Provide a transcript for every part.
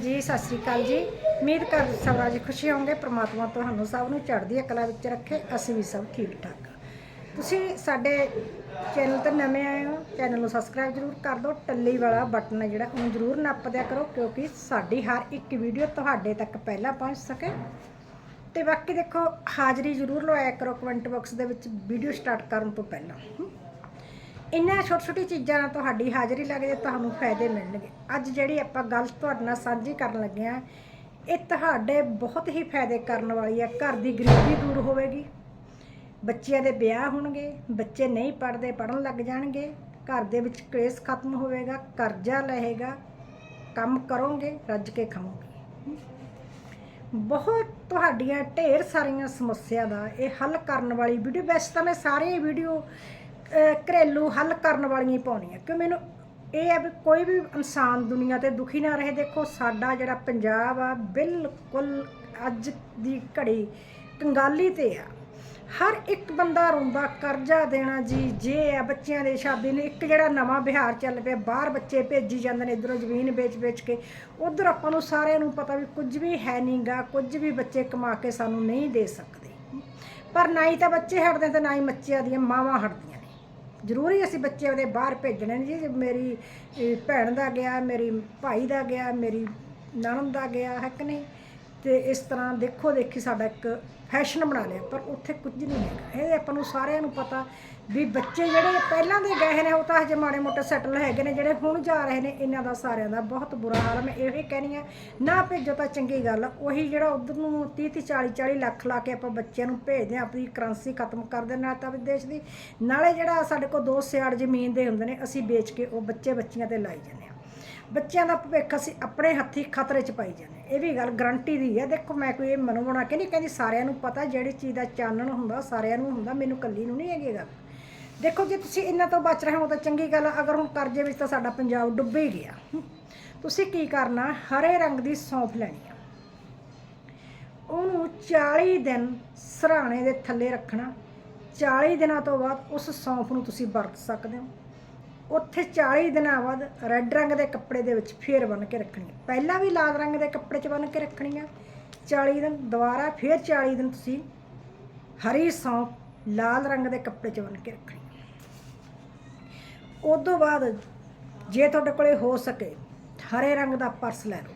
ਹਾਂਜੀ, ਸਤਿ ਸ੍ਰੀ ਅਕਾਲ ਜੀ। ਉਮੀਦ ਕਰ ਸਭ ਰਾਜ ਖੁਸ਼ੀ ਹੋਵੋਗੇ, ਪ੍ਰਮਾਤਮਾ ਤੁਹਾਨੂੰ ਸਭ ਨੂੰ ਚੜ੍ਹਦੀ ਕਲਾ ਵਿੱਚ ਰੱਖੇ, ਅਸੀਂ ਵੀ ਸਭ ਠੀਕ ਠਾਕ ਤੁਸੀਂ ਸਾਡੇ ਚੈਨਲ ਤੇ ਨਵੇਂ ਆਏ ਹੋ, ਚੈਨਲ ਨੂੰ ਸਬਸਕ੍ਰਾਈਬ ਜ਼ਰੂਰ ਕਰ ਦਿਓ, ਟੱਲੀ ਵਾਲਾ ਬਟਨ ਹੈ ਜਿਹੜਾ, ਉਹਨੂੰ ਜ਼ਰੂਰ ਨੱਪ ਦਿਆ ਕਰੋ, ਕਿਉਂਕਿ ਸਾਡੀ ਹਰ ਇੱਕ ਵੀਡੀਓ ਤੁਹਾਡੇ ਤੱਕ ਪਹਿਲਾਂ ਪਹੁੰਚ ਸਕੇ। ਤੇ ਬਾਕੀ ਦੇਖੋ, ਹਾਜ਼ਰੀ ਜ਼ਰੂਰ ਲਵਾਇਆ ਕਰੋ ਕਮੈਂਟ ਬਾਕਸ ਦੇ ਵਿੱਚ, ਵੀਡੀਓ ਸਟਾਰਟ ਕਰਨ ਤੋਂ ਪਹਿਲਾਂ। ਇਹਨਾਂ ਛੋਟੀ ਛੋਟੀ ਚੀਜ਼ਾਂ ਨਾਲ ਤੁਹਾਡੀ ਹਾਜ਼ਰੀ ਲੱਗ ਜੇ ਤੁਹਾਨੂੰ ਫਾਇਦੇ ਮਿਲਣਗੇ। ਅੱਜ ਜਿਹੜੀ ਆਪਾਂ ਗੱਲ ਤੁਹਾਡੇ ਨਾਲ ਸਾਂਝੀ ਕਰਨ ਲੱਗੇ ਆ ਇਹ ਤੁਹਾਡੇ ਬਹੁਤ ਹੀ ਫਾਇਦੇ ਕਰਨ ਵਾਲੀ ਹੈ। ਘਰ ਦੀ ਗਰੀਬੀ ਦੂਰ ਹੋਵੇਗੀ, ਬੱਚਿਆਂ ਦੇ ਵਿਆਹ ਹੋਣਗੇ, ਬੱਚੇ ਨਹੀਂ ਪੜ੍ਹਦੇ ਪੜਨ ਲੱਗ ਜਾਣਗੇ, ਘਰ ਦੇ ਵਿੱਚ ਕਲੇਸ਼ ਖਤਮ ਹੋਵੇਗਾ, ਕਰਜ਼ਾ ਲਹੇਗਾ ਕੰਮ ਕਰੋਗੇ, ਰੱਜ ਕੇ ਖਾਓਗੇ ਬਹੁਤ ਤੁਹਾਡੀਆਂ ਢੇਰ ਸਾਰੀਆਂ ਸਮੱਸਿਆ ਦਾ ਇਹ ਹੱਲ ਕਰਨ ਵਾਲੀ ਵੀਡੀਓ ਵੈਸੇ ਤਾਂ ਮੈਂ ਸਾਰੇ ਵੀਡੀਓ ਘਰੇਲੂ ਹੱਲ ਕਰਨ ਵਾਲੀਆਂ ਹੀ ਪਾਉਣੀਆਂ। ਕਿਉਂ ਮੈਨੂੰ ਇਹ ਹੈ ਵੀ ਕੋਈ ਵੀ ਇਨਸਾਨ ਦੁਨੀਆ ਤੇ ਦੁਖੀ ਨਾ ਰਹੇ, ਦੇਖੋ ਸਾਡਾ ਜਿਹੜਾ ਪੰਜਾਬ ਆ, ਬਿਲਕੁਲ ਅੱਜ ਦੀ ਘੜੀ ਕੰਗਾਲੀ ਤੇ ਆ। ਹਰ ਇੱਕ ਬੰਦਾ ਰੋਂਦਾ, ਕਰਜ਼ਾ ਦੇਣਾ ਜੀ, ਜੇ ਆ ਬੱਚਿਆਂ ਦੇ ਸ਼ਾਦੀ ਨੇ, ਇੱਕ ਜਿਹੜਾ ਨਵਾਂ ਬਿਹਾਰ ਚੱਲ ਪਿਆ, ਬਾਹਰ ਬੱਚੇ ਭੇਜੀ ਜਾਂਦੇ ਨੇ, ਇਧਰੋਂ ਜ਼ਮੀਨ ਵੇਚ-ਵੇਚ ਕੇ, ਉਧਰ ਆਪਾਂ ਨੂੰ ਸਾਰਿਆਂ ਨੂੰ ਪਤਾ ਵੀ ਕੁਝ ਵੀ ਹੈ ਨਹੀਂਗਾ ਕੁਝ ਵੀ ਬੱਚੇ ਕਮਾ ਕੇ ਸਾਨੂੰ ਨਹੀਂ ਦੇ ਸਕਦੇ। ਪਰ ਨਾ ਹੀ ਤਾਂ ਬੱਚੇ ਹਟਦੇ ਤੇ ਨਾ ਹੀ ਬੱਚਿਆਂ ਦੀਆਂ ਮਾਵਾਂ ਹਟਦੀਆਂ। ਜ਼ਰੂਰੀ ਅਸੀਂ ਬੱਚੇ ਉਹਦੇ ਬਾਹਰ ਭੇਜਣੇ ਨੇ ਜੀ। ਮੇਰੀ ਅਹ, ਭੈਣ ਦਾ ਗਿਆ ਮੇਰੀ ਭਾਈ ਦਾ ਗਿਆ ਮੇਰੀ ਨਣਦ ਦਾ ਗਿਆ ਹੈ ਕਿ ਨਹੀਂ? ਤੇ ਇਸ ਤਰ੍ਹਾਂ ਦੇਖੋ ਦੇਖੀ ਸਾਡਾ ਇੱਕ ਫੈਸ਼ਨ ਬਣਾ ਲਿਆ। ਪਰ ਉੱਥੇ ਕੁਝ ਨਹੀਂ ਹੈਗਾ। ਇਹ ਆਪਾਂ ਨੂੰ ਸਾਰਿਆਂ ਨੂੰ ਪਤਾ ਵੀ ਬੱਚੇ ਜਿਹੜੇ ਪਹਿਲਾਂ ਦੇ ਗਏ ਨੇ ਉਹ ਤਾਂ ਹਜੇ ਮਾੜੇ ਮੋਟੇ ਸੈਟਲ ਹੈਗੇ ਨੇ, ਜਿਹੜੇ ਹੁਣ ਜਾ ਰਹੇ ਨੇ, ਇਹਨਾਂ ਦਾ ਸਾਰਿਆਂ ਦਾ ਬਹੁਤ ਬੁਰਾ ਹਾਲ ਹੈ ਮੈਂ ਇਹ ਹੀ ਕਹਿਣੀ ਆ, ਨਾ ਭੇਜੋ ਤਾਂ ਚੰਗੀ ਗੱਲ ਉਹੀ ਜਿਹੜਾ ਉਧਰ ਨੂੰ 30 30 40 40 ਲੱਖ ਲਾ ਕੇ ਆਪਾਂ ਬੱਚਿਆਂ ਨੂੰ ਭੇਜਦੇ ਆ ਆਪਣੀ ਕਰੰਸੀ ਖਤਮ ਕਰ ਦਿੰਦੇ ਨਾਲ ਤਾਂ ਵਿਦੇਸ਼ ਦੀ। ਨਾਲੇ ਜਿਹੜਾ ਸਾਡੇ ਕੋਲ ਦੋ ਸਿਆੜ ਜ਼ਮੀਨ ਦੇ ਹੁੰਦੇ ਨੇ, ਅਸੀਂ ਵੇਚ ਕੇ ਉਹ ਬੱਚੇ ਬੱਚੀਆਂ ਤੇ ਲਾਈ ਜਾਂਦੇ ਆ ਬੱਚਿਆਂ ਦਾ ਭਵਿੱਖ ਅਸੀਂ ਆਪਣੇ ਹੱਥੀ ਖਤਰੇ 'ਚ ਪਾਈ ਜਾਂਦੇ ਹਾਂ। ਇਹ ਵੀ ਗੱਲ ਗਰੰਟੀ ਦੀ ਹੈ ਦੇਖੋ, ਮੈਂ ਕੋਈ ਇਹ ਮਨੋਂ ਬਣਾ ਕੇ ਨਹੀਂ ਕਹਿੰਦੀ, ਸਾਰਿਆਂ ਨੂੰ ਪਤਾ, ਜਿਹੜੀ ਚੀਜ਼ ਦਾ ਚਾਨਣ ਹੁੰਦਾ ਸਾਰਿਆਂ ਨੂੰ ਹੁੰਦਾ। ਮੈਨੂੰ ਕੱਲੀ ਨੂੰ ਨਹੀਂ ਹੈਗੀ ਇਹ ਗੱਲ। ਦੇਖੋ ਜੇ ਤੁਸੀਂ ਇਹਨਾਂ ਤੋਂ ਬਚ ਰਹੇ ਹੋ ਤਾਂ ਚੰਗੀ ਗੱਲ ਆ। ਅਗਰ ਹੁਣ ਕਰਜ਼ੇ ਵਿੱਚ ਤਾਂ ਸਾਡਾ ਪੰਜਾਬ ਡੁੱਬ ਹੀ ਗਿਆ। ਤੁਸੀਂ ਕੀ ਕਰਨਾ? ਹਰੇ ਰੰਗ ਦੀ ਸੌਂਫ ਲੈਣੀ ਆ। ਉਹਨੂੰ 40 ਦਿਨ ਸਰਾਣੇ ਦੇ ਥੱਲੇ ਰੱਖਣਾ। 40 ਦਿਨਾਂ ਤੋਂ ਬਾਅਦ ਉਸ ਸੌਂਫ ਨੂੰ ਤੁਸੀਂ ਵਰਤ ਸਕਦੇ ਹੋ। ਉੱਥੇ 40 ਦਿਨਾਂ ਬਾਅਦ ਰੈੱਡ ਰੰਗ ਦੇ ਕੱਪੜੇ ਦੇ ਵਿੱਚ ਫੇਰ ਬੰਨ ਕੇ ਰੱਖਣੀ ਹੈ ਪਹਿਲਾਂ ਵੀ ਲਾਲ ਰੰਗ ਦੇ ਕੱਪੜੇ 'ਚ ਬੰਨ ਕੇ ਰੱਖਣੀ ਹੈ 40 ਦਿਨ ਦੁਬਾਰਾ ਫੇਰ 40 ਦਿਨ ਤੁਸੀਂ ਹਰੀ ਸੌਂਫ ਲਾਲ ਰੰਗ ਦੇ ਕੱਪੜੇ 'ਚ ਬੰਨ ਕੇ ਰੱਖਣੀ ਉਸ ਤੋਂ ਬਾਅਦ ਜੇ ਤੁਹਾਡੇ ਕੋਲੇ ਹੋ ਸਕੇ ਹਰੇ ਰੰਗ ਦਾ ਪਰਸ ਲੈ ਲਓ।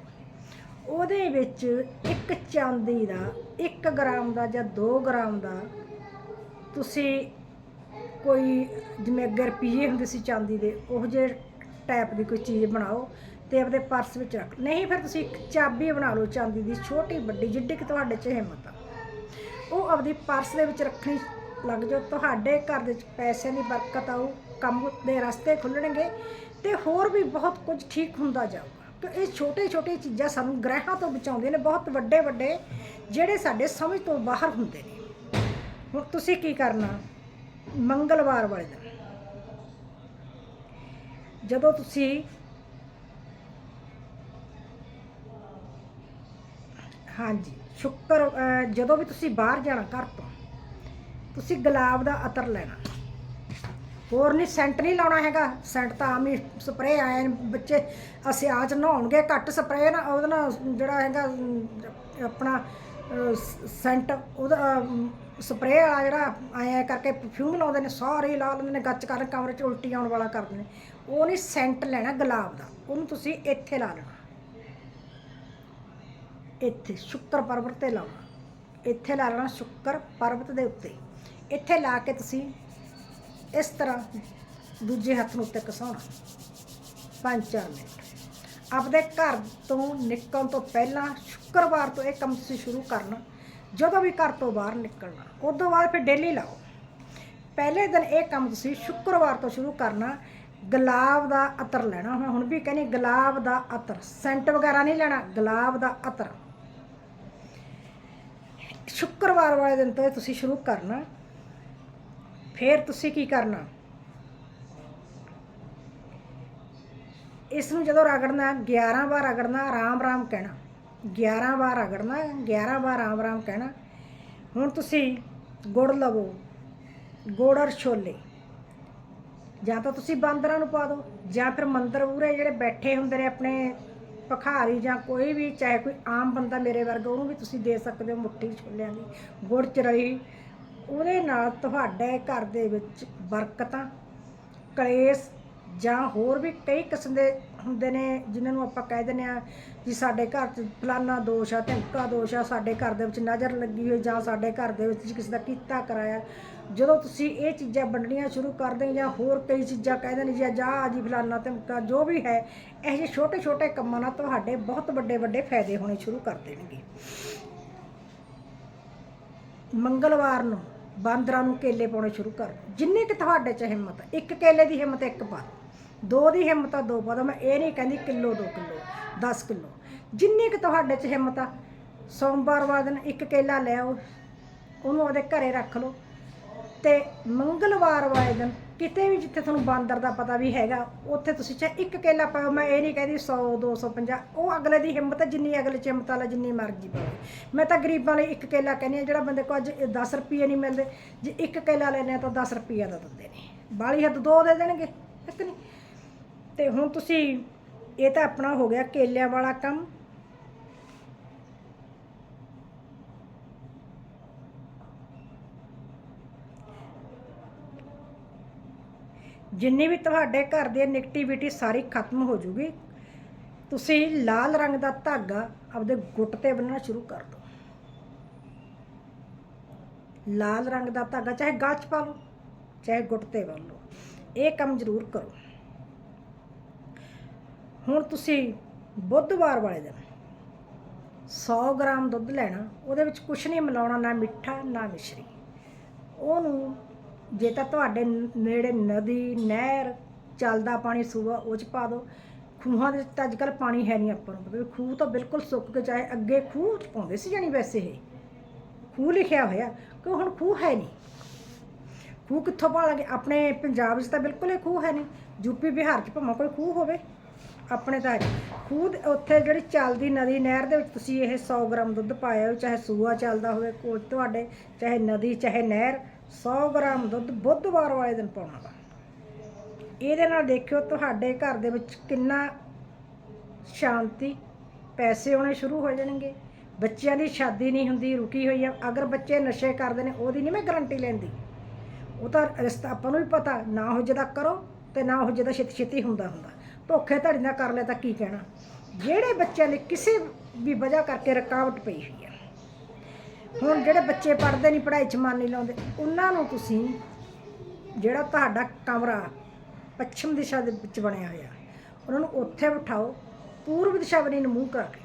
ਉਹਦੇ ਵਿੱਚ ਇੱਕ ਚਾਂਦੀ ਦਾ 1 ਗ੍ਰਾਮ ਦਾ ਜਾਂ 2 ਗ੍ਰਾਮ ਦਾ ਤੁਸੀਂ ਕੋਈ ਜਿਵੇਂ ਅੱਗੇ ਰੁਪਈਏ ਹੁੰਦੇ ਸੀ ਚਾਂਦੀ ਦੇ, ਉਹ ਜੇ ਟਾਈਪ ਦੀ ਕੋਈ ਚੀਜ਼ ਬਣਾਓ ਤੇ ਆਪਦੇ ਪਰਸ ਵਿੱਚ ਰੱਖ। ਨਹੀਂ ਫਿਰ ਤੁਸੀਂ ਇੱਕ ਚਾਬੀ ਬਣਾ ਲਓ ਚਾਂਦੀ ਦੀ, ਛੋਟੀ, ਵੱਡੀ, ਜਿੱਡੀ ਕਿ ਤੁਹਾਡੇ 'ਚ ਹਿੰਮਤ ਆ। ਉਹ ਆਪਦੀ ਪਰਸ ਦੇ ਵਿੱਚ ਰੱਖਣੀ ਲੱਗ ਜਾਓ। ਤੁਹਾਡੇ ਘਰ ਦੇ ਵਿੱਚ ਪੈਸਿਆਂ ਦੀ ਬਰਕਤ ਆਊ। ਕੰਮ ਦੇ ਰਸਤੇ ਖੁੱਲਣਗੇ ਤੇ ਹੋਰ ਵੀ ਬਹੁਤ ਕੁਝ ਠੀਕ ਹੁੰਦਾ ਜਾਊਗਾ। ਕਿ ਇਹ ਛੋਟੇ ਛੋਟੇ ਚੀਜ਼ਾਂ ਸਾਨੂੰ ਗ੍ਰਹਿਾਂ ਤੋਂ ਬਚਾਉਂਦੇ ਨੇ, ਬਹੁਤ ਵੱਡੇ ਵੱਡੇ ਜਿਹੜੇ ਸਾਡੇ ਸਮਝ ਤੋਂ ਬਾਹਰ ਹੁੰਦੇ ਨੇ। ਹੁਣ ਤੁਸੀਂ ਕੀ ਕਰਨਾ? ਮੰਗਲਵਾਰ ਵਾਲੇ ਦਿਨ। ਜਦੋਂ ਤੁਸੀਂ ਹਾਂਜੀ, ਸ਼ੁੱਕਰ ਜਦੋਂ ਵੀ ਤੁਸੀਂ ਬਾਹਰ ਜਾਣਾ ਘਰ ਤੋਂ, ਤੁਸੀਂ ਗੁਲਾਬ ਦਾ ਅਤਰ ਲੈਣਾ। ਹੋਰ ਨਹੀਂ ਸੈਂਟ ਨਹੀਂ ਲਾਉਣਾ ਹੈਗਾ। ਸੈਂਟ ਤਾਂ ਆਮ ਹੀ ਸਪਰੇਅ ਆਏ ਬੱਚੇ। ਅਸੀਂ ਆਜ ਨਹਾਉਣਗੇ, ਘੱਟ ਸਪਰੇਅ ਨਾ, ਉਹਦੇ ਨਾਲ ਜਿਹੜਾ ਹੈਗਾ ਆਪਣਾ ਸ- ਸੈਂਟ ਉਹਦਾ ਸਪਰੇਅ ਵਾਲਾ ਜਿਹੜਾ ਆਇਆ ਕਰਕੇ ਪਰਫਿਊਮ ਲਾਉਂਦੇ ਨੇ, ਸਾਰੇ ਹੀ ਲਾ ਲੈਂਦੇ ਨੇ, ਗੱਚ ਕਰਨ, ਕਮਰੇ 'ਚ ਉਲਟੀ ਆਉਣ ਵਾਲਾ ਕਰਦੇ ਨੇ। ਉਹ ਨਹੀਂ ਸੈਂਟ ਲੈਣਾ ਗੁਲਾਬ ਦਾ, ਉਹਨੂੰ ਤੁਸੀਂ ਇੱਥੇ ਲਾ ਲੈਣਾ। ਇੱਥੇ, ਸ਼ੁੱਕਰ ਪਰਬਤ ਤੇ ਲਾਉਣਾ। ਇੱਥੇ ਲਾ ਲੈਣਾ ਸ਼ੁੱਕਰ ਪਰਬਤ ਦੇ ਉੱਤੇ। ਇੱਥੇ ਲਾ ਕੇ ਤੁਸੀਂ ਇਸ ਤਰ੍ਹਾਂ ਦੂਜੇ ਹੱਥ ਨੂੰ ਉੱਤੇ ਕਸਾਉਣਾ ਪੰਜ ਚਾਰ ਮਿੰਟ। ਆਪਦੇ ਘਰ ਤੋਂ ਨਿਕਲਣ ਤੋਂ ਪਹਿਲਾਂ ਸ਼ੁੱਕਰਵਾਰ ਤੋਂ ਇਹ ਕੰਮ ਤੁਸੀਂ ਸ਼ੁਰੂ ਕਰਨਾ। ਜਦੋਂ ਵੀ ਘਰ ਤੋਂ ਬਾਹਰ ਨਿਕਲਣਾ ਉਸ ਤੋਂ ਬਾਅਦ ਫਿਰ ਡੇਲੀ ਲਾਓ। ਪਹਿਲੇ ਦਿਨ ਇਹ ਕੰਮ ਤੁਸੀਂ ਸ਼ੁੱਕਰਵਾਰ ਤੋਂ ਸ਼ੁਰੂ ਕਰਨਾ। ਗੁਲਾਬ ਦਾ ਅਤਰ ਲੈਣਾ। ਮੈਂ ਹੁਣ ਵੀ ਕਹਿੰਦੀ ਗੁਲਾਬ ਦਾ ਅਤਰ। ਸੈਂਟ ਵਗੈਰਾ ਨਹੀਂ ਲੈਣਾ, ਗੁਲਾਬ ਦਾ ਅਤਰ। ਸ਼ੁੱਕਰਵਾਰ ਵਾਲੇ ਦਿਨ ਤੋਂ ਇਹ ਤੁਸੀਂ ਸ਼ੁਰੂ ਕਰਨਾ। ਫਿਰ ਤੁਸੀਂ ਕੀ ਕਰਨਾ? ਇਸ ਨੂੰ ਜਦੋਂ ਰਗੜਨਾ 11 ਵਾਰ ਰਗੜਨਾ ਆਰਾਮ ਰਾਮ ਕਹਿਣਾ। 11 ਵਾਰ ਰਗੜਨਾ 11 ਵਾਰ ਰਾਮ ਰਾਮ ਕਹਿਣਾ। ਹੁਣ ਤੁਸੀਂ ਗੁੜ ਲਵੋ, ਗੁੜ ਔਰ ਛੋਲੇ। ਜਾਂ ਤਾਂ ਤੁਸੀਂ ਬਾਂਦਰਾਂ ਨੂੰ ਪਾ ਦਿਓ, ਜਾਂ ਫਿਰ ਮੰਦਰ ਉਰੇ ਜਿਹੜੇ ਬੈਠੇ ਹੁੰਦੇ ਨੇ ਆਪਣੇ ਭਖਾਰੀ ਜਾਂ ਕੋਈ ਵੀ, ਚਾਹੇ ਕੋਈ ਆਮ ਬੰਦਾ ਮੇਰੇ ਵਰਗਾ, ਉਹਨੂੰ ਵੀ ਤੁਸੀਂ ਦੇ ਸਕਦੇ ਹੋ ਮੁੱਠੀ ਛੋਲਿਆਂ ਦੀ। ਗੁੜ ਚ ਰਹੀ ਉਹਦੇ ਨਾਲ ਤੁਹਾਡੇ ਘਰ ਦੇ ਵਿੱਚ ਬਰਕਤਾਂ, ਕਲੇਸ਼ ਜਾਂ ਹੋਰ ਵੀ ਕਈ ਕਿਸਮ ਦੇ ਹੁੰਦੇ ਨੇ, ਜਿਨ੍ਹਾਂ ਨੂੰ ਆਪਾਂ ਕਹਿ ਦਿੰਦੇ ਆ ਜੀ ਸਾਡੇ ਘਰ 'ਚ ਫਲਾਨਾ ਦੋਸ਼ ਆ, ਧਮਕਾ ਦੋਸ਼ ਆ, ਸਾਡੇ ਘਰ ਦੇ ਵਿੱਚ ਨਜ਼ਰ ਲੱਗੀ ਹੋਈ ਜਾਂ ਸਾਡੇ ਘਰ ਦੇ ਵਿੱਚ ਕਿਸੇ ਦਾ ਕੀਤਾ ਕਰਾਇਆ। ਜਦੋਂ ਤੁਸੀਂ ਇਹ ਚੀਜ਼ਾਂ ਵੰਡਣੀਆਂ ਸ਼ੁਰੂ ਕਰਦੇ ਜਾਂ ਹੋਰ ਕਈ ਚੀਜ਼ਾਂ ਕਹਿੰਦੇ ਨੇ, ਜੀ ਜਾ ਜੀ ਫਲਾਨਾ ਧਮਕਾ, ਜੋ ਵੀ ਹੈ, ਇਹ ਜਿਹੇ ਛੋਟੇ ਛੋਟੇ ਕੰਮਾਂ ਨਾਲ ਤੁਹਾਡੇ ਬਹੁਤ ਵੱਡੇ ਵੱਡੇ ਫਾਇਦੇ ਹੋਣੇ ਸ਼ੁਰੂ ਕਰ ਦੇਣਗੇ। ਮੰਗਲਵਾਰ ਨੂੰ ਬਾਂਦਰਾਂ ਨੂੰ ਕੇਲੇ ਪਾਉਣੇ ਸ਼ੁਰੂ ਕਰ ਦਿਓ। ਜਿੰਨੀ ਕਿ ਤੁਹਾਡੇ ਚ ਹਿੰਮਤ ਹੈ। ਇੱਕ ਕੇਲੇ ਦੀ ਹਿੰਮਤ, ਇੱਕ ਪਾ ਦਿਓ। ਦੋ ਦੀ ਹਿੰਮਤ ਆ, ਦੋ ਪਾ ਦਿਓ। ਮੈਂ ਇਹ ਨਹੀਂ ਕਹਿੰਦੀ ਕਿਲੋ, ਦੋ ਕਿਲੋ 10 ਕਿਲੋ ਜਿੰਨੀ ਕਿ ਤੁਹਾਡੇ ਚ ਹਿੰਮਤ ਆ, ਸੋਮਵਾਰ ਵਾਲੇ ਦਿਨ ਇੱਕ ਕੇਲਾ ਲੈ ਆਓ, ਉਹਨੂੰ ਉਹਦੇ ਘਰੇ ਰੱਖ ਲਓ ਤੇ ਮੰਗਲਵਾਰ ਵਾਲੇ ਦਿਨ ਕਿਤੇ ਵੀ ਜਿੱਥੇ ਤੁਹਾਨੂੰ ਬਾਂਦਰ ਦਾ ਪਤਾ ਵੀ ਹੈਗਾ, ਉੱਥੇ ਤੁਸੀਂ ਚਾਹੇ ਇੱਕ ਕੇਲਾ ਪਾਓ, ਮੈਂ ਇਹ ਨਹੀਂ ਕਹਿੰਦੀ 100 250 ਉਹ ਅਗਲੇ ਦੀ ਹਿੰਮਤ ਜਿੰਨੀ ਅਗਲੇ ਚ ਹਿੰਮਤ ਵਾਲਾ, ਜਿੰਨੀ ਮਰਜ਼ੀ ਪਾਵੇ ਮੈਂ ਤਾਂ ਗਰੀਬਾਂ ਲਈ ਇੱਕ ਕੇਲਾ ਕਹਿੰਦੀ ਹਾਂ, ਜਿਹੜਾ ਬੰਦੇ ਕੋਲ ਅੱਜ 10 ਰੁਪਏ ਨਹੀਂ ਮਿਲਦੇ, ਜੇ ਇੱਕ ਕੇਲਾ ਲੈਣੇ ਆ ਤਾਂ 10 ਰੁਪਏ ਦਾ ਦਿੰਦੇ ਨੇ ਬਾਲੀ ਹੱਦ ਦੋ ਦੇ ਦੇਣਗੇ ਇੱਕ ਨਹੀਂ ਤੇ ਹੁਣ ਤੁਸੀਂ, ਇਹ ਤਾਂ ਆਪਣਾ ਹੋ ਗਿਆ ਕੇਲਿਆਂ ਵਾਲਾ ਕੰਮ। ਜਿੰਨੀ ਵੀ ਤੁਹਾਡੇ ਘਰ ਦੀ ਨੈਗੇਟਿਵਿਟੀ ਸਾਰੀ ਖਤਮ ਹੋ ਜੂਗੀ ਤੁਸੀਂ ਲਾਲ ਰੰਗ ਦਾ ਧਾਗਾ ਆਪਦੇ ਗੁੱਟ ਤੇ ਬੰਨਣਾ ਸ਼ੁਰੂ ਕਰ ਦਿਓ। ਲਾਲ ਰੰਗ ਦਾ ਧਾਗਾ ਚਾਹੇ ਗਾਲ 'ਚ ਪਾ ਲਓ, ਚਾਹੇ ਗੁੱਟ ਤੇ ਬੰਨ ਲਓ, ਇਹ ਕੰਮ ਜ਼ਰੂਰ ਕਰੋ। ਹੁਣ ਤੁਸੀਂ ਬੁੱਧਵਾਰ ਵਾਲੇ ਦਿਨ 100 ਗ੍ਰਾਮ ਦੁੱਧ ਲੈਣਾ, ਉਹਦੇ ਵਿੱਚ ਕੁਝ ਨਹੀਂ ਮਿਲਾਉਣਾ, ਨਾ ਮਿੱਠਾ, ਨਾ ਮਿਸ਼ਰੀ। ਉਹਨੂੰ ਜੇ ਤਾਂ ਤੁਹਾਡੇ ਨੇੜੇ ਨਦੀ, ਨਹਿਰ, ਚੱਲਦਾ ਪਾਣੀ, ਸੂਆ, ਉਹ ਚ ਪਾ ਦਿਓ ਖੂਹਾਂ ਦੇ ਵਿੱਚ ਤਾਂ ਅੱਜ ਕੱਲ੍ਹ ਪਾਣੀ ਹੈ ਨਹੀਂ ਆਪਾਂ ਨੂੰ ਪਤਾ ਖੂਹ ਤਾਂ ਬਿਲਕੁਲ ਸੁੱਕ ਕੇ ਚਾਹੇ ਅੱਗੇ ਖੂਹ 'ਚ ਪਾਉਂਦੇ ਸੀ ਜਾਣੀ ਵੈਸੇ ਇਹ। ਖੂਹ ਲਿਖਿਆ ਹੋਇਆ ਕਿ ਹੁਣ ਖੂਹ ਹੈ ਨਹੀਂ? ਖੂਹ ਕਿੱਥੋਂ ਭਾਲਾਂਗੇ ਆਪਣੇ ਪੰਜਾਬ 'ਚ ਤਾਂ ਬਿਲਕੁਲ ਹੀ ਖੂਹ ਹੈ ਨਹੀਂ। ਯੂਪੀ ਬਿਹਾਰ 'ਚ ਭਾਵੇਂ ਕੋਈ ਖੂਹ ਹੋਵੇ, ਆਪਣੇ ਤਾਂ ਖੂਹ ਉੱਥੇ ਜਿਹੜੀ ਚੱਲਦੀ ਨਦੀ, ਨਹਿਰ ਦੇ ਵਿੱਚ ਤੁਸੀਂ ਇਹ 100 ਗ੍ਰਾਮ ਦੁੱਧ ਪਾਇਆ ਹੋ ਚਾਹੇ ਸੂਆ ਚੱਲਦਾ ਹੋਵੇ, ਕੋਲ ਤੁਹਾਡੇ, ਚਾਹੇ ਨਦੀ, ਚਾਹੇ ਨਹਿਰ 100 ਗ੍ਰਾਮ ਦੁੱਧ ਬੁੱਧਵਾਰ ਵਾਲੇ ਦਿਨ ਪਾਉਣਾ ਵਾ। ਇਹਦੇ ਨਾਲ ਦੇਖਿਓ ਤੁਹਾਡੇ ਘਰ ਦੇ ਵਿੱਚ ਕਿੰਨਾ ਸ਼ਾਂਤੀ, ਪੈਸੇ ਆਉਣੇ ਸ਼ੁਰੂ ਹੋ ਜਾਣਗੇ। ਬੱਚਿਆਂ ਦੀ ਸ਼ਾਦੀ ਨਹੀਂ ਹੁੰਦੀ, ਰੁਕੀ ਹੋਈ ਆ। ਅਗਰ ਬੱਚੇ ਨਸ਼ੇ ਕਰਦੇ ਨੇ, ਉਹਦੀ ਨਹੀਂ ਮੈਂ ਗਰੰਟੀ ਲੈਂਦੀ। ਉਹ ਤਾਂ ਰਿਸ਼ਤਾ ਆਪਾਂ ਨੂੰ ਵੀ ਪਤਾ, ਨਾ ਹੋ ਜਿਹਦਾ ਕਰੋ ਤੇ ਨਾ ਹੋ ਜਿਹਦਾ ਛੇਤੀ ਛੇਤੀ ਹੁੰਦਾ ਹੁੰਦਾ। ਧੋਖੇ ਧੜੀ ਨਾਲ ਕਰ ਲੈ ਤਾਂ ਕੀ ਕਹਿਣਾ? ਜਿਹੜੇ ਬੱਚਿਆਂ ਨੇ ਕਿਸੇ ਵੀ ਵਜ੍ਹਾ ਕਰਕੇ ਰੁਕਾਵਟ ਪਈ ਹੋਈ ਆ। ਹੁਣ ਜਿਹੜੇ ਬੱਚੇ ਪੜ੍ਹਦੇ ਨਹੀਂ, ਪੜ੍ਹਾਈ 'ਚ ਮਨ ਨਹੀਂ ਲਾਉਂਦੇ, ਉਹਨਾਂ ਨੂੰ ਤੁਸੀਂ ਜਿਹੜਾ ਤੁਹਾਡਾ ਕਮਰਾ ਪੱਛਮ ਦਿਸ਼ਾ ਦੇ ਵਿੱਚ ਬਣਿਆ ਹੋਇਆ, ਉਹਨਾਂ ਨੂੰ ਉੱਥੇ ਬਿਠਾਓ, ਪੂਰਬ ਦਿਸ਼ਾ ਵੱਲ ਨੂੰ ਮੂੰਹ ਕਰਕੇ।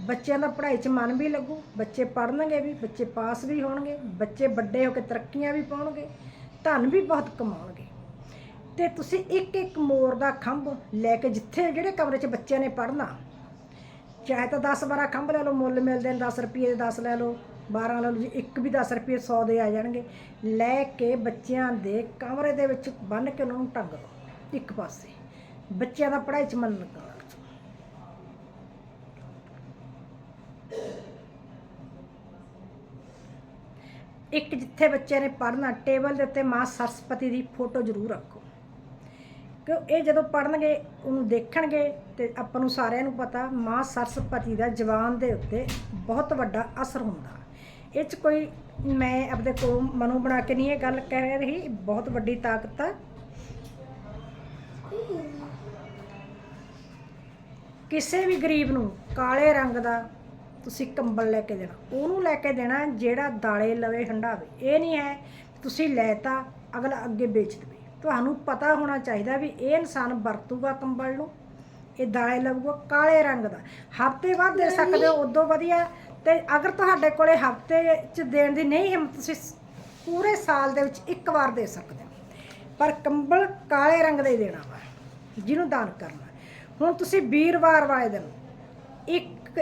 ਬੱਚਿਆਂ ਦਾ ਪੜ੍ਹਾਈ 'ਚ ਮਨ ਵੀ ਲੱਗੂ, ਬੱਚੇ ਪੜ੍ਹਨਗੇ ਵੀ, ਬੱਚੇ ਪਾਸ ਵੀ ਹੋਣਗੇ, ਬੱਚੇ ਵੱਡੇ ਹੋ ਕੇ ਤਰੱਕੀਆਂ ਵੀ ਪਾਉਣਗੇ, ਧਨ ਵੀ ਬਹੁਤ ਕਮਾਉਣਗੇ। ਤੇ ਤੁਸੀਂ ਇੱਕ ਇੱਕ ਮੋਰ ਦਾ ਖੰਭ ਲੈ ਕੇ ਜਿੱਥੇ ਜਿਹੜੇ ਕਮਰੇ 'ਚ ਬੱਚਿਆਂ ਨੇ ਪੜ੍ਹਨਾ ਚਾਹੇ ਤਾਂ 10 12 ਖੰਭ ਲੈ ਲਓ, ਮੁੱਲ ਮਿਲਦੇ ਨੇ 10 ਰੁਪਏ ਦੇ 10 ਲੈ ਲਓ 12 ਲੈ ਲਓ, ਜੀ ਇੱਕ ਵੀ 10 ਰੁਪਏ 100 ਦੇ ਆ ਜਾਣਗੇ, ਲੈ ਕੇ ਬੱਚਿਆਂ ਦੇ ਕਮਰੇ ਦੇ ਵਿੱਚ ਬੰਨ੍ਹ ਕੇ ਉਹਨਾਂ ਨੂੰ ਟੰਗ ਦਿਓ, ਇੱਕ ਪਾਸੇ। ਬੱਚਿਆਂ ਦਾ ਪੜ੍ਹਾਈ 'ਚ ਮਨ ਲੱਗਣ ਇੱਕ ਜਿੱਥੇ ਬੱਚੇ ਨੇ ਪੜ੍ਹਨਾ, ਟੇਬਲ ਦੇ ਉੱਤੇ ਮਾਂ ਸਰਸਪਤੀ ਦੀ ਫੋਟੋ ਜ਼ਰੂਰ ਰੱਖੋ। ਕਿਉਂ? ਇਹ ਜਦੋਂ ਪੜਨਗੇ ਉਹਨੂੰ ਦੇਖਣਗੇ ਤੇ ਆਪਾਂ ਨੂੰ ਸਾਰਿਆਂ ਨੂੰ ਪਤਾ, ਮਾਂ ਸਰਸਪਤੀ ਦਾ ਜਵਾਨ ਦੇ ਉੱਤੇ ਬਹੁਤ ਵੱਡਾ ਅਸਰ ਹੁੰਦਾ। ਇਹ ਚ ਕੋਈ ਮੈਂ ਆਪਣੇ ਕੋਲ ਮਨੋਂ ਬਣਾ ਕੇ ਨਹੀਂ ਇਹ ਗੱਲ ਕਹਿ ਰਹੀ, ਬਹੁਤ ਵੱਡੀ ਤਾਕਤ ਆ। ਕਿਸੇ ਵੀ ਗਰੀਬ ਨੂੰ ਕਾਲੇ ਰੰਗ ਦਾ ਤੁਸੀਂ ਕੰਬਲ ਲੈ ਕੇ ਦੇਣਾ, ਉਹਨੂੰ ਲੈ ਕੇ ਦੇਣਾ ਜਿਹੜਾ ਦਾਲੇ ਲਵੇ ਹੰਡਾਵੇ ਇਹ ਨਹੀਂ ਹੈ ਕਿ ਤੁਸੀਂ ਲੈਤਾ ਅਗਲਾ ਅੱਗੇ ਵੇਚ ਦੇਵੇ। ਤੁਹਾਨੂੰ ਪਤਾ ਹੋਣਾ ਚਾਹੀਦਾ ਵੀ ਇਹ ਇਨਸਾਨ ਵਰਤੂਗਾ ਕੰਬਲ ਨੂੰ ਇਹ ਦਾਲੇ ਲਊਗਾ ਕਾਲੇ ਰੰਗ ਦਾ। ਹਫ਼ਤੇ ਬਾਅਦ ਦੇ ਸਕਦੇ ਹੋ ਉਦੋਂ ਵਧੀਆ। ਤੇ ਅਗਰ ਤੁਹਾਡੇ ਕੋਲੇ ਹਫ਼ਤੇ ਚ ਦੇਣ ਦੀ ਨਹੀਂ ਹਿੰਮਤ ਤੁਸੀਂ ਪੂਰੇ ਸਾਲ ਦੇ ਵਿੱਚ ਇੱਕ ਵਾਰ ਦੇ ਸਕਦੇ ਹੋ। ਪਰ ਕੰਬਲ ਕਾਲੇ ਰੰਗ ਦਾ ਹੀ ਦੇਣਾ ਵਾ ਜਿਹਨੂੰ ਦਾਨ ਕਰਨਾ। ਹੁਣ ਤੁਸੀਂ ਵੀਰਵਾਰ ਵਾਲੇ ਦਿਨ ਇੱਕ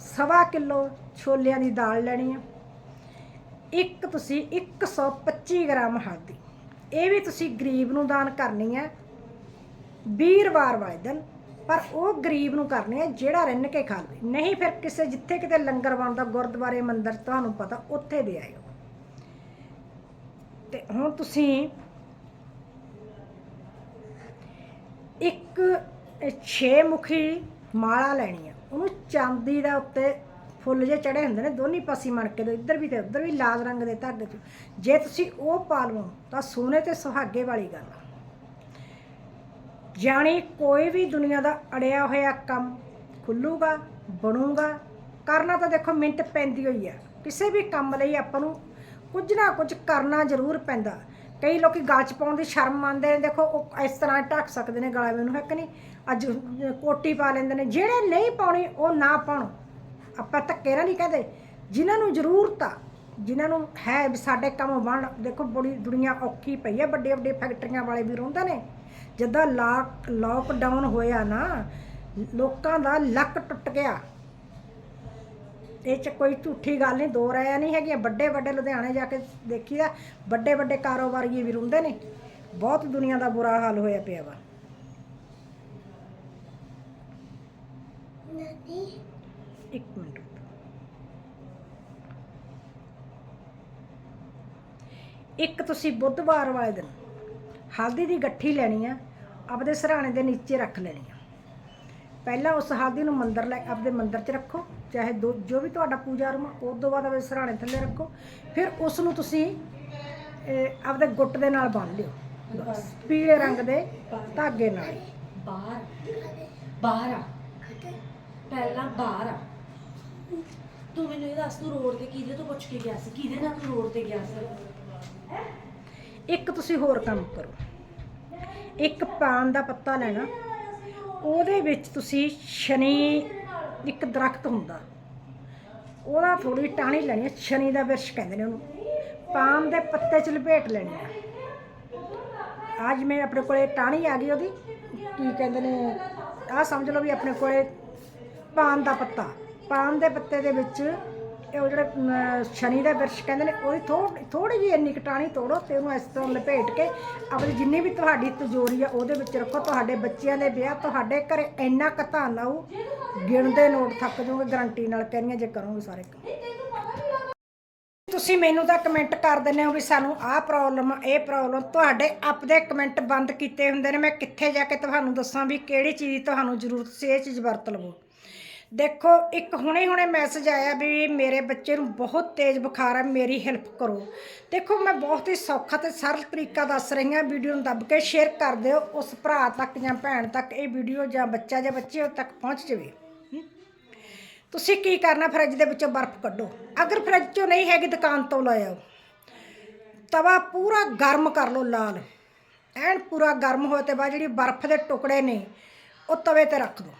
ਸਵਾ ਕਿਲੋ ਛੋਲਿਆਂ ਦੀ ਦਾਲ ਲੈਣੀ ਆ। ਇੱਕ ਤੁਸੀਂ 125 ਗ੍ਰਾਮ ਹਲਦੀ। ਇਹ ਵੀ ਤੁਸੀਂ ਗਰੀਬ ਨੂੰ ਦਾਨ ਕਰਨੀ ਹੈ। ਵੀਰਵਾਰ ਵਾਲੇ ਦਿਨ, ਪਰ ਉਹ ਗਰੀਬ ਨੂੰ ਕਰਨੇ ਆ ਜਿਹੜਾ ਰਿੰਨ ਕੇ ਖਾ ਲਵੇ। ਨਹੀਂ ਫਿਰ ਕਿਸੇ ਜਿੱਥੇ ਕਿਤੇ ਲੰਗਰ ਬਣਦਾ, ਗੁਰਦੁਆਰੇ, ਮੰਦਿਰ, ਤੁਹਾਨੂੰ ਪਤਾ, ਉੱਥੇ ਦੇ ਆਇਓ। ਤੇ ਹੁਣ ਤੁਸੀਂ ਇੱਕ ਛੇ ਮੁਖੀ ਮਾਲਾ ਲੈਣੀ ਆ ਉਹਨੂੰ ਚਾਂਦੀ ਦਾ ਉੱਤੇ ਫੁੱਲ ਜੇ ਚੜੇ ਹੁੰਦੇ ਨੇ, ਦੋਨੀ ਪਾਸੇ ਮਣਕੇ ਦੇ, ਇੱਧਰ ਵੀ ਤੇ ਉੱਧਰ ਵੀ ਲਾਲ ਰੰਗ ਦੇ ਧਾਗੇ 'ਚ। ਜੇ ਤੁਸੀਂ ਉਹ ਪਾ ਲਵੋ, ਤਾਂ ਸੋਨੇ ਤੇ ਸੁਹਾਗੇ ਵਾਲੀ ਗੱਲ ਆ। ਜਾਣੀ ਕੋਈ ਵੀ ਦੁਨੀਆ ਦਾ ਅੜਿਆ ਹੋਇਆ ਕੰਮ ਖੁੱਲੂਗਾ, ਬਣੂਗਾ, ਕਰਨਾ ਤਾਂ ਦੇਖੋ ਮਿੰਟ ਪੈਂਦੀ ਹੋਈ ਆ। ਕਿਸੇ ਵੀ ਕੰਮ ਲਈ ਆਪਾਂ ਨੂੰ ਕੁਝ ਨਾ ਕੁਝ ਕਰਨਾ ਜ਼ਰੂਰ ਪੈਂਦਾ। ਕਈ ਲੋਕੀ ਗਲ ਚ ਪਾਉਣ ਦੀ ਸ਼ਰਮ ਮੰਨਦੇ ਨੇ, ਦੇਖੋ ਉਹ ਇਸ ਤਰ੍ਹਾਂ ਢੱਕ ਸਕਦੇ ਨੇ ਗਲਾ ਮੈਨੂੰ ਹੈ ਕਿ ਨਹੀਂ? ਅੱਜ ਕੋਟੀ ਪਾ ਲੈਂਦੇ ਨੇ, ਜਿਹੜੇ ਨਹੀਂ ਪਾਉਣੀ ਉਹ ਨਾ ਪਾਉਣ। ਆਪਾਂ ਧੱਕੇ ਨਾਲ ਨਹੀਂ ਕਹਦੇ। ਜਿਨ੍ਹਾਂ ਨੂੰ ਜ਼ਰੂਰਤ ਆ, ਜਿਨ੍ਹਾਂ ਨੂੰ ਹੈ ਵੀ ਸਾਡੇ ਕੰਮ ਬਣ, ਦੇਖੋ ਬੜੀ ਦੁਨੀਆ ਔਖੀ ਪਈ ਆ, ਵੱਡੇ ਵੱਡੇ ਫੈਕਟਰੀਆਂ ਵਾਲੇ ਵੀ ਰੋਂਦੇ ਨੇ। ਜਦੋਂ ਲਾਕ ਲਾਕਡਾਊਨ ਹੋਇਆ ਨਾ, ਲੋਕਾਂ ਦਾ ਲੱਕ ਟੁੱਟ ਗਿਆ। ਇਹ ਚ ਕੋਈ ਝੂਠੀ ਗੱਲ ਨਹੀਂ, ਦੋ ਰਾਇਆ ਨਹੀਂ ਹੈਗੀਆਂ, ਵੱਡੇ ਵੱਡੇ ਲੁਧਿਆਣੇ ਜਾ ਕੇ ਦੇਖੀਦਾ, ਵੱਡੇ ਵੱਡੇ ਕਾਰੋਬਾਰੀ ਵੀ ਰਹਿੰਦੇ ਨੇ। ਬਹੁਤ ਦੁਨੀਆ ਦਾ ਬੁਰਾ ਹਾਲ ਹੋਇਆ ਪਿਆ ਵਾ ਇੱਕ ਮਿੰਟ ਰੁਕੋ। ਇੱਕ ਤੁਸੀਂ ਬੁੱਧਵਾਰ ਵਾਲੇ ਦਿਨ ਹਲਦੀ ਦੀ ਗੱਠੀ ਲੈਣੀ ਆ ਆਪਦੇ ਸਰਾਣੇ ਦੇ ਨੀਚੇ ਰੱਖ ਲੈਣੀ ਆ। ਪਹਿਲਾਂ ਉਸ ਹਲਦੀ ਨੂੰ ਮੰਦਰ ਲੈ ਆਪਦੇ ਮੰਦਰ 'ਚ ਰੱਖੋ ਚਾਹੇ ਜੋ ਵੀ ਤੁਹਾਡਾ ਪੂਜਾ ਰੂਮ ਆ, ਉਹ ਤੋਂ ਬਾਅਦ ਆਪਦੇ ਸਰਾਣੇ ਥੱਲੇ ਰੱਖੋ। ਫਿਰ ਉਸ ਨੂੰ ਤੁਸੀਂ ਆਪਦੇ ਗੁੱਟ ਦੇ ਨਾਲ ਬੰਨ੍ਹ ਲਿਓ। ਪੀਲੇ ਰੰਗ ਦੇ ਧਾਗੇ ਨਾਲ। ਬਾਹਰ ਬਾਹਰ ਆ। ਪਹਿਲਾਂ ਬਾਹਰ ਆ। ਤੂੰ ਮੈਨੂੰ ਇਹ ਦੱਸ ਤੂੰ ਰੋਡ ਤੇ ਕਿਹਦੇ ਤੋਂ ਪੁੱਛ ਕੇ ਗਿਆ ਸੀ? ਕਿਹਦੇ ਨਾਲ ਤੂੰ ਰੋਡ ਤੇ ਗਿਆ ਸੀ? ਇੱਕ ਤੁਸੀਂ ਹੋਰ ਕੰਮ ਕਰੋ। ਇੱਕ ਪਾਨ ਦਾ ਪੱਤਾ ਲੈਣਾ, ਉਹਦੇ ਵਿੱਚ ਤੁਸੀਂ ਸ਼ਨੀ ਇੱਕ ਦਰਖਤ ਹੁੰਦਾ। ਉਹਦਾ ਥੋੜੀ ਟਾਹਣੀ ਲੈਣੀ ਹੈ, ਸ਼ਨੀ ਦਾ ਵਿਰਸ਼ ਕਹਿੰਦੇ ਨੇ ਉਹਨੂੰ। ਪਾਨ ਦੇ ਪੱਤੇ ਚ ਲਪੇਟ ਲੈਣੀ ਆ ਅੱਜ ਮੈਂ ਆਪਣੇ ਕੋਲੇ ਟਾਹਣੀ ਆ ਗਈ ਉਹਦੀ, ਕੀ ਕਹਿੰਦੇ ਨੇ, ਆਹ ਸਮਝ ਲਓ ਵੀ ਆਪਣੇ ਕੋਲੇ ਪਾਨ ਦਾ ਪੱਤਾ। ਪਾਨ ਦੇ ਪੱਤੇ ਦੇ ਵਿੱਚ ਇਹ ਉਹ ਜਿਹੜੇ ਸ਼ਨੀ ਦਾ ਬਿਰਸ਼ ਕਹਿੰਦੇ ਨੇ, ਉਹਦੀ ਥੋੜੀ ਥੋੜੀ ਜਿਹੀ ਇੰਨੀ ਕਟਾਣੀ ਤੋੜੋ ਤੇ ਉਹਨੂੰ ਇਸ ਤਰ੍ਹਾਂ ਲਪੇਟ ਕੇ ਆਪਣੀ ਜਿੰਨੀ ਵੀ ਤੁਹਾਡੀ ਤਜੋਰੀ ਆ, ਉਹਦੇ ਵਿੱਚ ਰੱਖੋ। ਤੁਹਾਡੇ ਬੱਚਿਆਂ ਦੇ ਵਿਆਹ, ਤੁਹਾਡੇ ਘਰੇ ਇੰਨਾ ਕਤਾ ਲਾਊ ਗਿਣਦੇ ਨੋਟ ਥੱਕ ਜਾਓਗੇ ਗਰੰਟੀ ਨਾਲ ਕਹਿੰਦੀਆਂ ਜੇ ਕਰੋਗੇ ਸਾਰੇ ਕੰਮ। ਤੁਸੀਂ ਮੈਨੂੰ ਤਾਂ ਕਮੈਂਟ ਕਰ ਦਿੰਦੇ ਹੋ ਵੀ ਸਾਨੂੰ ਆਹ ਪ੍ਰੋਬਲਮ ਇਹ ਪ੍ਰੋਬਲਮ ਤੁਹਾਡੇ ਆਪਦੇ ਕਮੈਂਟ ਬੰਦ ਕੀਤੇ ਹੁੰਦੇ ਨੇ, ਮੈਂ ਕਿੱਥੇ ਜਾ ਕੇ ਤੁਹਾਨੂੰ ਦੱਸਾਂ ਵੀ ਕਿਹੜੀ ਚੀਜ਼ ਤੁਹਾਨੂੰ ਜ਼ਰੂਰਤ ਸੀ, ਇਹ ਚੀਜ਼ ਵਰਤ ਲਵੋ। ਦੇਖੋ, ਇੱਕ ਹੁਣੇ ਹੁਣੇ ਮੈਸੇਜ ਆਇਆ ਵੀ ਮੇਰੇ ਬੱਚੇ ਨੂੰ ਬਹੁਤ ਤੇਜ਼ ਬੁਖਾਰ ਹੈ ਮੇਰੀ ਹੈਲਪ ਕਰੋ। ਦੇਖੋ, ਮੈਂ ਬਹੁਤ ਹੀ ਸੌਖਾ ਤੇ ਸਰਲ ਤਰੀਕਾ ਦੱਸ ਰਹੀ ਹਾਂ ਵੀਡੀਓ ਨੂੰ ਦੱਬ ਕੇ ਸ਼ੇਅਰ ਕਰ ਦਿਓ ਉਸ ਭਰਾ ਤੱਕ ਜਾਂ ਭੈਣ ਤੱਕ ਇਹ ਵੀਡੀਓ ਜਾਂ ਬੱਚਾ ਜਾਂ ਬੱਚੇ ਤੱਕ ਪਹੁੰਚ ਜਾਵੇ। ਤੁਸੀਂ ਕੀ ਕਰਨਾ ਫਰਿੱਜ ਦੇ ਵਿੱਚੋਂ ਬਰਫ਼ ਕੱਢੋ। ਅਗਰ ਫਰਿੱਜ ਚੋਂ ਨਹੀਂ ਹੈਗੀ ਦੁਕਾਨ ਤੋਂ ਲੈ ਆਓ। ਤਵਾ ਪੂਰਾ ਗਰਮ ਕਰ ਲਓ ਲਾਲ। ਐਨ ਪੂਰਾ ਗਰਮ ਹੋਏ ਤੇ ਬਾਅਦ ਜਿਹੜੀ ਬਰਫ਼ ਦੇ ਟੁਕੜੇ ਨੇ, ਉਹ ਤਵੇ ਤੇ ਰੱਖ ਦਿਓ।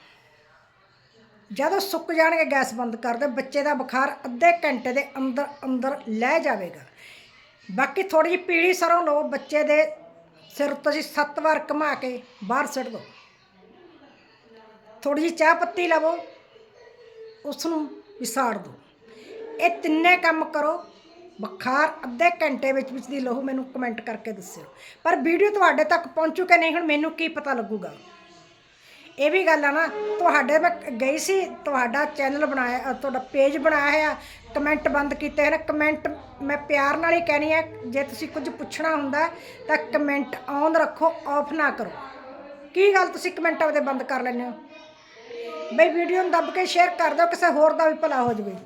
ਜਦੋਂ ਸੁੱਕ ਜਾਣਗੇ, ਗੈਸ ਬੰਦ ਕਰ ਦਿਓ ਬੱਚੇ ਦਾ ਬੁਖਾਰ ਅੱਧੇ ਘੰਟੇ ਦੇ ਅੰਦਰ ਅੰਦਰ ਲੈ ਜਾਵੇਗਾ। ਬਾਕੀ ਥੋੜੀ ਜਿਹੀ ਪੀਲੀ ਸਰੋਂ ਲਓ, ਬੱਚੇ ਦੇ ਸਿਰ ਉੱਤੇ ਤੁਸੀਂ ਸੱਤ ਵਾਰ ਘੁਮਾ ਕੇ ਬਾਹਰ ਸੁੱਟ ਦਿਓ ਥੋੜੀ ਜਿਹੀ ਚਾਹ ਪੱਤੀ ਲਵੋ ਉਸ ਨੂੰ ਵਿਸਾੜ ਦਿਓ ਇਹ ਤਿੰਨੇ ਕੰਮ ਕਰੋ, ਬੁਖਾਰ ਅੱਧੇ ਘੰਟੇ ਵਿੱਚ ਵਿੱਚ ਦੀ ਲਹੂ ਮੈਨੂੰ ਕਮੈਂਟ ਕਰਕੇ ਦੱਸਿਓ। ਪਰ ਵੀਡੀਓ ਤੁਹਾਡੇ ਤੱਕ ਪਹੁੰਚੂ ਕਿ ਨਹੀਂ, ਹੁਣ ਮੈਨੂੰ ਕੀ ਪਤਾ ਲੱਗੂਗਾ? ਇਹ ਵੀ ਗੱਲ ਆ ਨਾ, ਤੁਹਾਡੇ ਮੈਂ ਗਈ ਸੀ, ਤੁਹਾਡਾ ਚੈਨਲ ਬਣਾਇਆ ਤੁਹਾਡਾ ਪੇਜ ਬਣਾਇਆ ਹੋਇਆ ਕਮੈਂਟ ਬੰਦ ਕੀਤੇ ਹਨ ਕਮੈਂਟ ਮੈਂ ਪਿਆਰ ਨਾਲ ਹੀ ਕਹਿਣੀ ਹੈ ਜੇ ਤੁਸੀਂ ਕੁਝ ਪੁੱਛਣਾ ਹੁੰਦਾ, ਤਾਂ ਕਮੈਂਟ ਔਨ ਰੱਖੋ ਆਫ ਨਾ ਕਰੋ। ਕੀ ਗੱਲ ਤੁਸੀਂ ਕਮੈਂਟ ਆਪਦੇ ਬੰਦ ਕਰ ਲੈਂਦੇ ਹੋ? ਬਈ ਵੀਡੀਓ ਨੂੰ ਦੱਬ ਕੇ ਸ਼ੇਅਰ ਕਰ ਦਿਓ, ਕਿਸੇ ਹੋਰ ਦਾ ਵੀ ਭਲਾ ਹੋ ਜਾਵੇ।